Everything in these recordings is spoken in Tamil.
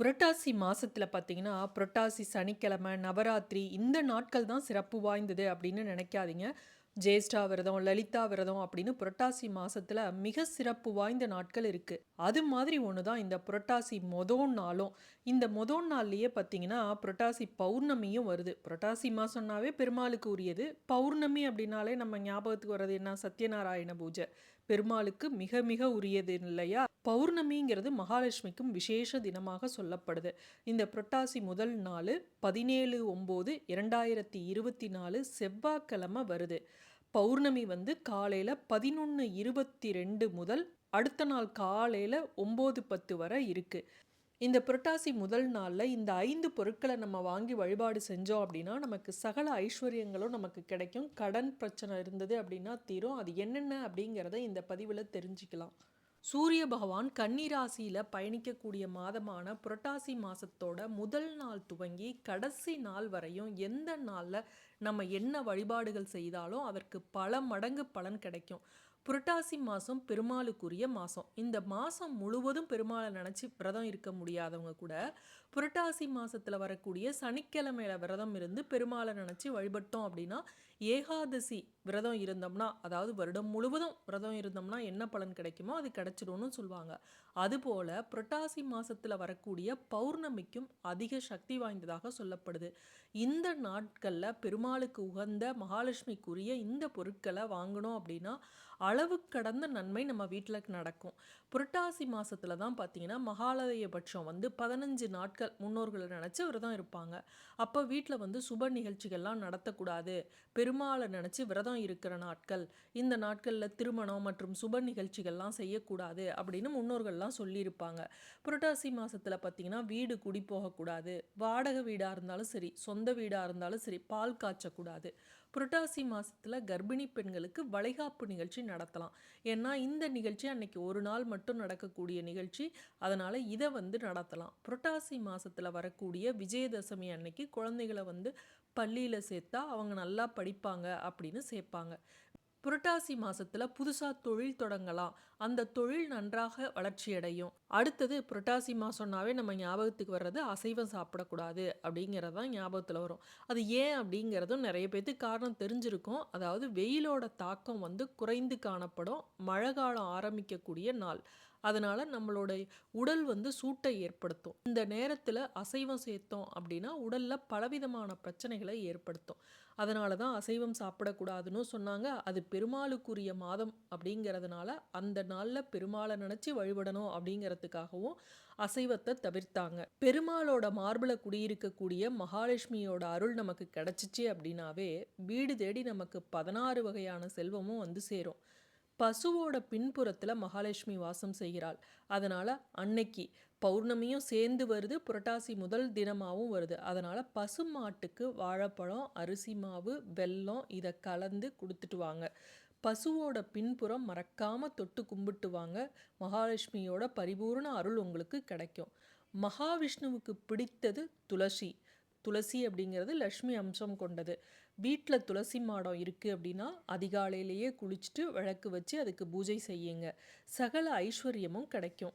புரட்டாசி மாதத்தில் பார்த்தீங்கன்னா, புரட்டாசி சனிக்கிழமை, நவராத்திரி இந்த நாட்கள் தான் சிறப்பு வாய்ந்தது அப்படின்னு நினைக்காதீங்க. ஜேஷ்டா விரதம், லலிதா விரதம் அப்படின்னு புரட்டாசி மாதத்தில் மிக சிறப்பு வாய்ந்த நாட்கள் இருக்குது அது மாதிரி ஒன்று தான் இந்த புரட்டாசி மொதல் நாளும். இந்த மொதல் நாள்லேயே பார்த்தீங்கன்னா, புரட்டாசி பௌர்ணமியும் வருது. புரட்டாசி மாசம்னாவே பெருமாளுக்கு உரியது. பௌர்ணமி அப்படின்னாலே நம்ம ஞாபகத்துக்கு வர்றது என்ன? சத்யநாராயண பூஜை. பெருமாளுக்கு மிக மிக உரியது இல்லையா? பௌர்ணமிங்கிறது மகாலட்சுமிக்கும் விசேஷ தினமாக சொல்லப்படுது. இந்த புரட்டாசி முதல் நாளு 17/9/2024 செவ்வாய்க்கிழமை வருது. பௌர்ணமி வந்து காலையில 11:22 முதல் அடுத்த நாள் காலையில 9:10 வரை இருக்கு. இந்த புரட்டாசி முதல் நாளில் இந்த ஐந்து பொருட்களை நம்ம வாங்கி வழிபாடு செஞ்சோம் அப்படின்னா, நமக்கு சகல ஐஸ்வர்யங்களும் நமக்கு கிடைக்கும். கடன் பிரச்சனை இருந்தது அப்படின்னா தீரும். அது என்னென்ன அப்படிங்கிறத இந்த பதிவில் தெரிஞ்சுக்கலாம். சூரிய பகவான் கன்னிராசியில் பயணிக்கக்கூடிய மாதமான புரட்டாசி மாதத்தோட முதல் நாள் துவங்கி கடைசி நாள் வரையும் எந்த நாளில் நம்ம என்ன வழிபாடுகள் செய்தாலும் அதற்கு பல மடங்கு பலன் கிடைக்கும். புரட்டாசி மாதம் பெருமாளுக்குரிய மாதம் இந்த மாதம் முழுவதும் பெருமாளை நினச்சி விரதம் இருக்க முடியாதவங்க கூட, புரட்டாசி மாதத்தில் வரக்கூடிய சனிக்கிழமையில விரதம் இருந்து பெருமாளை நினச்சி வழிபட்டோம் அப்படின்னா, ஏகாதசி விரதம் இருந்தோம்னா, அதாவது வருடம் முழுவதும் விரதம் இருந்தோம்னா என்ன பலன் கிடைக்குமோ அது கிடைச்சிடும்னு சொல்லுவாங்க. அதுபோல புரட்டாசி மாசத்துல வரக்கூடிய பௌர்ணமிக்கும் அதிக சக்தி வாய்ந்ததாக சொல்லப்படுது. இந்த நாட்கள்ல பெருமாளுக்கு உகந்த மகாலட்சுமிக்குரிய இந்த பொருட்களை வாங்கினோம் அப்படின்னா, அளவு கடந்த நன்மை நம்ம வீட்டில் நடக்கும். புரட்டாசி மாசத்துல தான் பார்த்தீங்கன்னா, மகாலயபட்சம் வந்து 15 நாட்கள் முன்னோர்களை நினைச்சு விரதம் இருப்பாங்க. அப்ப வீட்டில் வந்து சுப நிகழ்ச்சிகள்லாம் நடத்தக்கூடாது. பெருமாளை நினைச்சு விரதம் இருக்கிற நாட்கள். இந்த நாட்கள்ல திருமணம் மற்றும் சுப நிகழ்ச்சிகள்லாம் செய்யக்கூடாது அப்படின்னு முன்னோர்கள்லாம் சொல்லியிருப்பாங்க. புரட்டாசி மாதத்தில் பார்த்தீங்கன்னா, வீடு குடி போகக்கூடாது. வாடகை வீடாக இருந்தாலும் சரி, சொந்த வீடாக இருந்தாலும் சரி, பால் காய்ச்சக்கூடாது. புரட்டாசி மாதத்தில் கர்ப்பிணி பெண்களுக்கு வளைகாப்பு நிகழ்ச்சி நடத்தலாம். ஏன்னா, இந்த நிகழ்ச்சி அன்னைக்கு ஒரு நாள் மட்டும் நடக்கக்கூடிய நிகழ்ச்சி. அதனால் இதை வந்து நடத்தலாம். புரட்டாசி மாதத்தில் வரக்கூடிய விஜயதசமி அன்னைக்கு குழந்தைகளை வந்து பள்ளியில் சேர்த்தா அவங்க நல்லா படிப்பாங்க அப்படின்னு சேர்ப்பாங்க. புரட்டாசி மாசத்துல புதுசா தொழில் தொடங்கலாம். அந்த தொழில் நன்றாக வளர்ச்சியடையும். அடுத்தது புரட்டாசி மாசம்னாவே நம்ம ஞாபகத்துக்கு வர்றது அசைவம் சாப்பிடக்கூடாது அப்படிங்கிறது தான் ஞாபகத்தில் வரும். அது ஏன் அப்படிங்கிறதும் நிறைய பேத்துக்கு காரணம் தெரிஞ்சிருக்கும். அதாவது வெயிலோட தாக்கம் வந்து குறைந்து காணப்படும். மழை காலம் ஆரம்பிக்கக்கூடிய நாள். அதனால் நம்மளோட உடல் வந்து சூட்டை ஏற்படுத்தும். இந்த நேரத்தில் அசைவம் சேர்த்தோம் அப்படின்னா, உடலில் பலவிதமான பிரச்சனைகளை ஏற்படுத்தும். அதனால தான் அசைவம் சாப்பிடக்கூடாதுன்னு சொன்னாங்க. அது பெருமாளுக்குரிய மாதம் அப்படிங்கிறதுனால, அந்த நாளில் பெருமாளை நினச்சி வழிபடணும் அப்படிங்கிறதுக்காகவும் அசைவத்தை தவிர்த்தாங்க. பெருமாளோட மார்பில் குடியிருக்கக்கூடிய மகாலட்சுமியோட அருள் நமக்கு கிடச்சிச்சு அப்படின்னாவே, வீடு தேடி நமக்கு 16 வகையான செல்வமும் வந்து சேரும். பசுவோட பின்புறத்தில் மகாலட்சுமி வாசம் செய்கிறாள். அதனால் அன்னைக்கு பௌர்ணமியும் சேர்ந்து வருது. புரட்டாசி முதல் தினமாகவும் வருது. அதனால் பசு மாட்டுக்கு வாழைப்பழம், அரிசி மாவு, வெல்லம் இதை கலந்து கொடுத்துட்டு வாங்க. பசுவோட பின்புறம் மறக்காமல் தொட்டு கும்பிட்டு வாங்க. மகாலட்சுமியோட பரிபூரண அருள் உங்களுக்கு கிடைக்கும். மகாவிஷ்ணுவுக்கு பிடித்தது துளசி. துளசி அப்படிங்கிறது லட்சுமி அம்சம் கொண்டது. வீட்டில் துளசி மாடம் இருக்குது அப்படின்னா, அதிகாலையிலேயே குளிச்சுட்டு விளக்கு வச்சு அதுக்கு பூஜை செய்யுங்க. சகல ஐஸ்வர்யமும் கிடைக்கும்.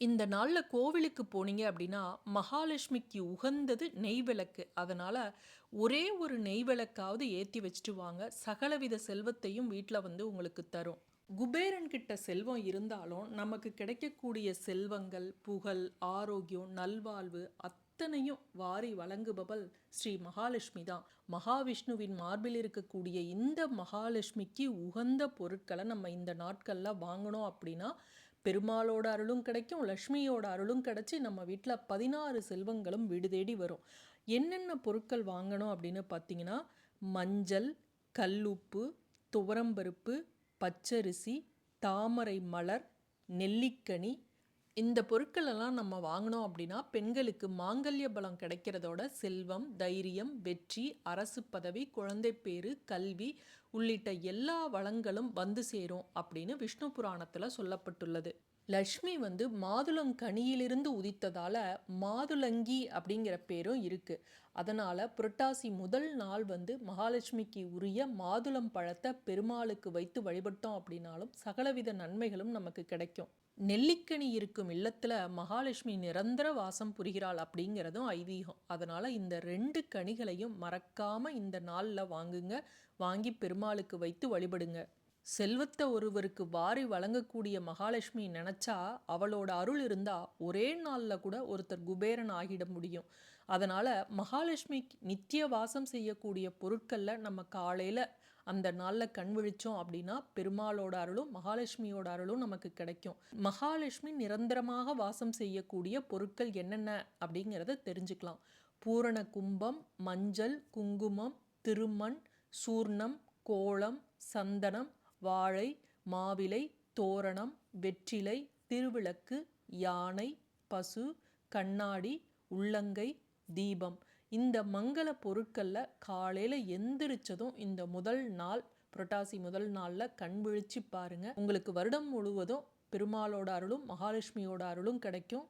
இந்த நாளில் கோவிலுக்கு போனீங்க அப்படின்னா, மகாலட்சுமிக்கு உகந்தது நெய் விளக்கு. அதனால் ஒரே ஒரு நெய் விளக்காவது ஏற்றி வச்சுட்டு வாங்க. சகலவித செல்வத்தையும் வீட்டில் வந்து உங்களுக்கு தரும். குபேரன் கிட்ட செல்வம் இருந்தாலும், நமக்கு கிடைக்கக்கூடிய செல்வங்கள், புகழ், ஆரோக்கியம், நல்வாழ்வு அத்தனையும் வாரி வழங்குபவள் ஸ்ரீ மகாலட்சுமி தான். மகாவிஷ்ணுவின் மார்பில் இருக்கக்கூடிய இந்த மகாலட்சுமிக்கு உகந்த பொருட்களை நம்ம இந்த நாட்களில் வாங்கினோம் அப்படின்னா, பெருமாளோட அருளும் கிடைக்கும். லக்ஷ்மியோட அருளும் கிடச்சி நம்ம வீட்டில் பதினாறு செல்வங்களும் வீடு தேடி வரும். என்னென்ன பொருட்கள் வாங்கணும் அப்படின்னு பார்த்தீங்கன்னா, மஞ்சள், கல்லுப்பு, துவரம்பருப்பு, பச்சரிசி, தாமரை மலர், நெல்லிக்கனி இந்த பொருட்களெல்லாம் நம்ம வாங்கினோம் அப்படின்னா, பெண்களுக்கு மாங்கல்ய பலம் கிடைக்கிறதோட செல்வம், தைரியம், வெற்றி, அரசு பதவி, குழந்தை பேரு கல்வி உள்ளிட்ட எல்லா வளங்களும் வந்து சேரும் அப்படின்னு விஷ்ணு புராணத்தில் சொல்லப்பட்டுள்ளது. லக்ஷ்மி வந்து மாதுளங்கனியிலிருந்து உதித்ததால் மாதுளங்கி அப்படிங்கிற பேரும் இருக்குது அதனால் புரட்டாசி முதல் நாள் வந்து மகாலட்சுமிக்கு உரிய மாதுளம் பழத்தை பெருமாளுக்கு வைத்து வழிபட்டோம் அப்படின்னாலும், சகலவித நன்மைகளும் நமக்கு கிடைக்கும். நெல்லிக்கனி இருக்கும் இல்லத்தில் மகாலட்சுமி நிரந்தர வாசம் புரிகிறாள் அப்படிங்கிறதும் ஐதீகம். அதனால் இந்த ரெண்டு கனிகளையும் மறக்காமல் இந்த நாளில் வாங்குங்க. வாங்கி பெருமாளுக்கு வைத்து வழிபடுங்க. செல்வத்தை ஒருவருக்கு வாரி வழங்கக்கூடிய மகாலட்சுமி நினச்சா அவளோட அருள் இருந்தால் ஒரே நாளில் கூட ஒருத்தர் குபேரன் ஆகிட முடியும். அதனால் மகாலட்சுமி நித்திய வாசம் செய்யக்கூடிய பொருட்களில் நம்ம காலையில் அந்த நாளில் கண் விழிச்சோம் அப்படின்னா பெருமாளோட அருளும் மகாலட்சுமியோட அருளும் நமக்கு கிடைக்கும். மகாலட்சுமி நிரந்தரமாக வாசம் செய்யக்கூடிய பொருட்கள் என்னென்ன அப்படிங்கிறத தெரிஞ்சுக்கலாம். பூரண கும்பம் மஞ்சள் குங்குமம் திருமண் சூர்ணம் கோலம் சந்தனம் வாழை மாவிலை தோரணம் வெற்றிலை திருவிளக்கு யானை பசு கண்ணாடி உள்ளங்கை தீபம். இந்த மங்கள பொருட்களில் காலையில் எந்திரிச்சதும் இந்த முதல் நாள் புரட்டாசி முதல் நாளில் கண் விழிச்சு பாருங்கள் உங்களுக்கு வருடம் முழுவதும் பெருமாளோட அருளும் மகாலட்சுமியோட அருளும் கிடைக்கும்.